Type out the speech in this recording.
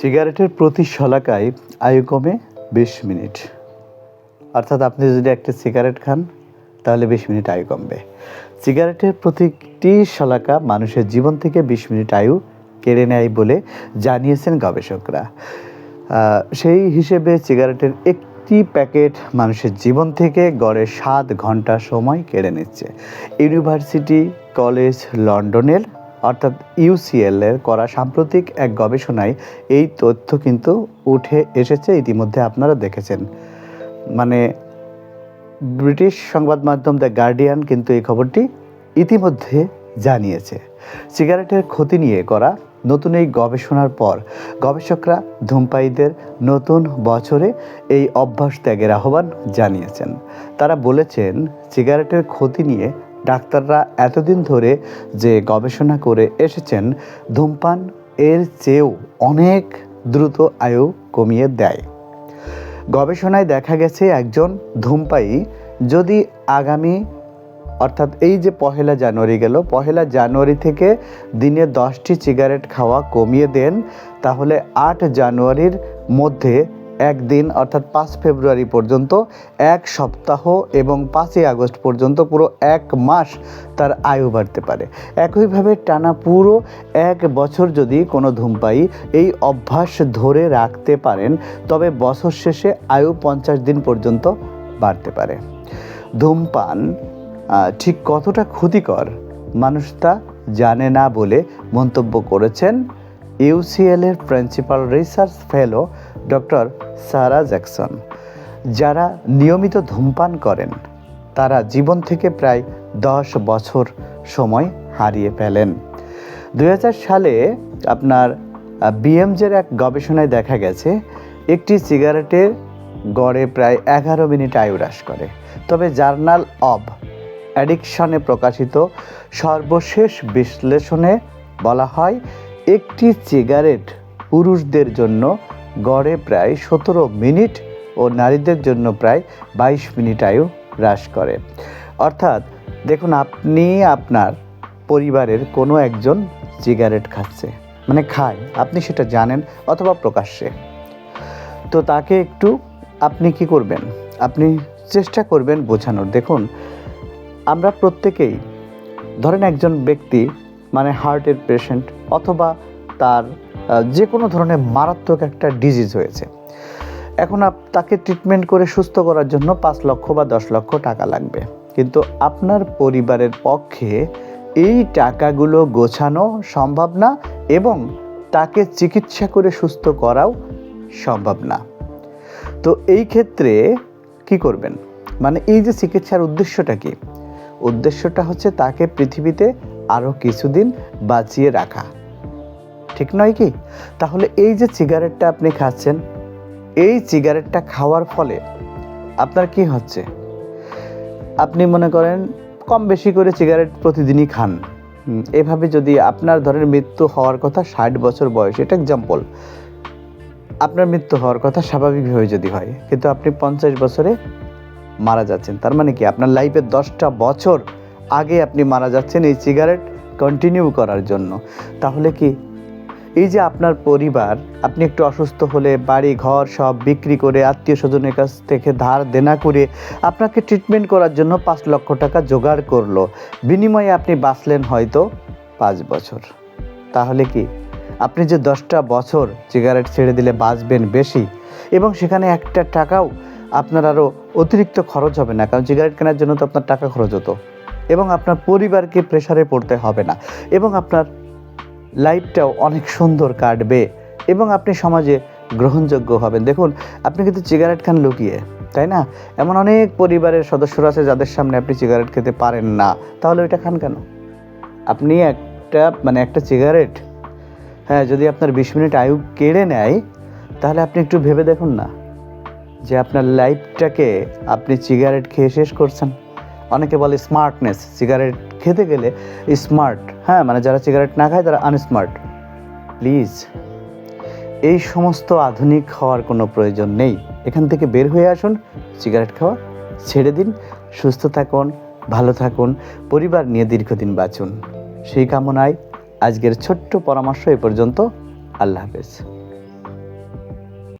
সিগারেটের প্রতি শলাকায় আয়ু কমে বিশ মিনিট। অর্থাৎ আপনি যদি একটা সিগারেট খান, তাহলে বিশ মিনিট আয়ু কমবে। সিগারেটের প্রতিটি শলাকা মানুষের জীবন থেকে বিশ মিনিট আয়ু কেড়ে নেয় বলে জানিয়েছেন গবেষকরা। সেই হিসেবে সিগারেটের একটি প্যাকেট মানুষের জীবন থেকে গড়ে সাত ঘণ্টা সময় কেড়ে নিচ্ছে। ইউনিভার্সিটি, কলেজ, লন্ডনের অর্থাৎ ইউসিএল এর করা সাম্প্রতিক এক গবেষণায় এই তথ্য কিন্তু উঠে এসেছে, ইতিমধ্যে আপনারা দেখেছেন। মানে ব্রিটিশ সংবাদ মাধ্যম দ্য গার্ডিয়ান কিন্তু এই খবরটি ইতিমধ্যে জানিয়েছে। সিগারেটের ক্ষতি নিয়ে করা নতুন এই গবেষণার পর গবেষকরা ধূমপায়ীদের নতুন বছরে এই অভ্যাস ত্যাগের আহ্বান জানিয়েছেন। তারা বলেছেন, সিগারেটের ক্ষতি নিয়ে ডাক্তাররা এতদিন ধরে যে গবেষণা করে এসেছেন, ধূমপান এর চেয়েও অনেক দ্রুত আয়ু কমিয়ে দেয়। গবেষণায় দেখা গেছে একজন ধূমপায়ী যদি আগামী, অর্থাৎ এই যে পহেলা জানুয়ারি গেল, পহেলা জানুয়ারি থেকে দিনে দশটি সিগারেট খাওয়া কমিয়ে দেন, তাহলে আট জানুয়ারির মধ্যে একদিন, অর্থাৎ পাঁচ ফেব্রুয়ারি পর্যন্ত, এক সপ্তাহ এবং পাঁচই আগস্ট পর্যন্ত পুরো এক মাস তার আয়ু বাড়তে পারে। একইভাবে টানা পুরো এক বছর যদি কোনো ধূমপায়ী এই অভ্যাস ধরে রাখতে পারেন, তবে বছর শেষে আয়ু পঞ্চাশ দিন পর্যন্ত বাড়তে পারে। ধূমপান ঠিক কতটা ক্ষতিকর মানুষ তা জানে না বলে মন্তব্য করেছেন ইউসিএলের principal research fellow doctor Sarah Jackson. যারা নিয়মিত ধূমপান করেন, তারা জীবন থেকে প্রায় দশ বছর সময় হারিয়ে ফেলেন। দু হাজার সালে আপনার বিএমজের এক গবেষণায় দেখা গেছে, একটি সিগারেটের গড়ে প্রায় এগারো মিনিট আয়ু হ্রাস করে। তবে জার্নাল অব অ্যাডিকশনে প্রকাশিত সর্বশেষ বিশ্লেষণে বলা হয়, একটি সিগারেট পুরুষদের জন্য গড়ে প্রায় সতেরো মিনিট ও নারীদের জন্য প্রায় বাইশ মিনিট আয়ু হ্রাস করে। অর্থাৎ দেখুন, আপনি আপনার পরিবারের কোনো একজন সিগারেট খাচ্ছে মানে খায়, আপনি সেটা জানেন অথবা প্রকাশ্যে। তো তাকে একটু আপনি কি করবেন? আপনি চেষ্টা করবেন বোঝানোর। দেখুন, আমরা প্রত্যেকেই, ধরেন একজন ব্যক্তি মানে হার্টের পেশেন্ট অথবা তার যে কোনো ধরনের মারাত্মক একটা ডিজিজ হয়েছে। এখন আপ, তাকে ট্রিটমেন্ট করে সুস্থ করার জন্য পাঁচ লক্ষ বা দশ লক্ষ টাকা লাগবে। কিন্তু আপনার পরিবারের পক্ষে এই টাকাগুলো গোছানো সম্ভব না এবং তাকে চিকিৎসা করে সুস্থ করাও সম্ভব না। তো এই ক্ষেত্রে কি করবেন? মানে এই যে চিকিৎসার উদ্দেশ্যটা কি? উদ্দেশ্যটা হচ্ছে তাকে পৃথিবীতে আরও কিছুদিন বাঁচিয়ে রাখা। ঠিক নয় কি? তাহলে এই যে সিগারেটটা আপনি খাচ্ছেন, এই সিগারেটটা খাওয়ার ফলে আপনার কি হচ্ছে? আপনি মনে করেন কম বেশি করে সিগারেট প্রতিদিনই খান। এভাবে যদি আপনার ধরেন মৃত্যু হওয়ার কথা ষাট বছর বয়স, এটা এক্সাম্পল আপনার মৃত্যু হওয়ার কথা স্বাভাবিকভাবে যদি হয়, কিন্তু আপনি পঞ্চাশ বছরে মারা যাচ্ছেন। তার মানে কি? আপনার লাইফের দশটা বছর আগে আপনি মারা যাচ্ছেন এই সিগারেট কন্টিনিউ করার জন্য। তাহলে কি এই যে আপনার পরিবার, আপনি একটু অসুস্থ হলে বাড়ি, ঘর সব বিক্রি করে আত্মীয় স্বজনের কাছ থেকে ধার দেনা করে আপনাকে ট্রিটমেন্ট করার জন্য পাঁচ লক্ষ টাকা জোগাড় করল। বিনিময়ে আপনি বাঁচলেন হয়তো পাঁচ বছর। তাহলে কি? আপনি যে দশটা বছর সিগারেট ছেড়ে দিলে বাঁচবেন বেশি এবং সেখানে একটা টাকাও আপনার আরও অতিরিক্ত খরচ হবে না, কারণ সিগারেট কেনার জন্য তো আপনার টাকা খরচ হতো এবং আপনার পরিবারকে প্রেশারে পড়তে হবে না এবং আপনার লাইফটাও অনেক সুন্দর কাটবে এবং আপনি সমাজে গ্রহণযোগ্য হবেন। দেখুন, আপনি কিন্তু সিগারেট খান লুকিয়ে, তাই না? এমন অনেক পরিবারের সদস্যরা আছে যাদের সামনে আপনি সিগারেট খেতে পারেন না। তাহলে ওইটা খান কেন? আপনি একটা মানে একটা সিগারেট হ্যাঁ যদি আপনার বিশ মিনিট আয়ু কেড়ে নেয়, তাহলে আপনি একটু ভেবে দেখুন না যে আপনার লাইফটাকে আপনি সিগারেট খেয়ে শেষ করছেন। অনেকে বলে স্মার্টনেস সিগারেট খেতে গেলে স্মার্ট হ্যাঁ মানে যারা সিগারেট না খায় তারা আনস্মার্ট প্লিজ এই সমস্ত আধুনিক খাওয়ার কোনো প্রয়োজন নেই। এখান থেকে বের হয়ে আসুন সিগারেট খাওয়া ছেড়ে দিন, সুস্থ থাকুন, ভালো থাকুন, পরিবার নিয়ে দীর্ঘদিন বাঁচুন। সেই কামনায় আজকের ছোট্ট পরামর্শ এ পর্যন্ত। আল্লাহ হাফেজ।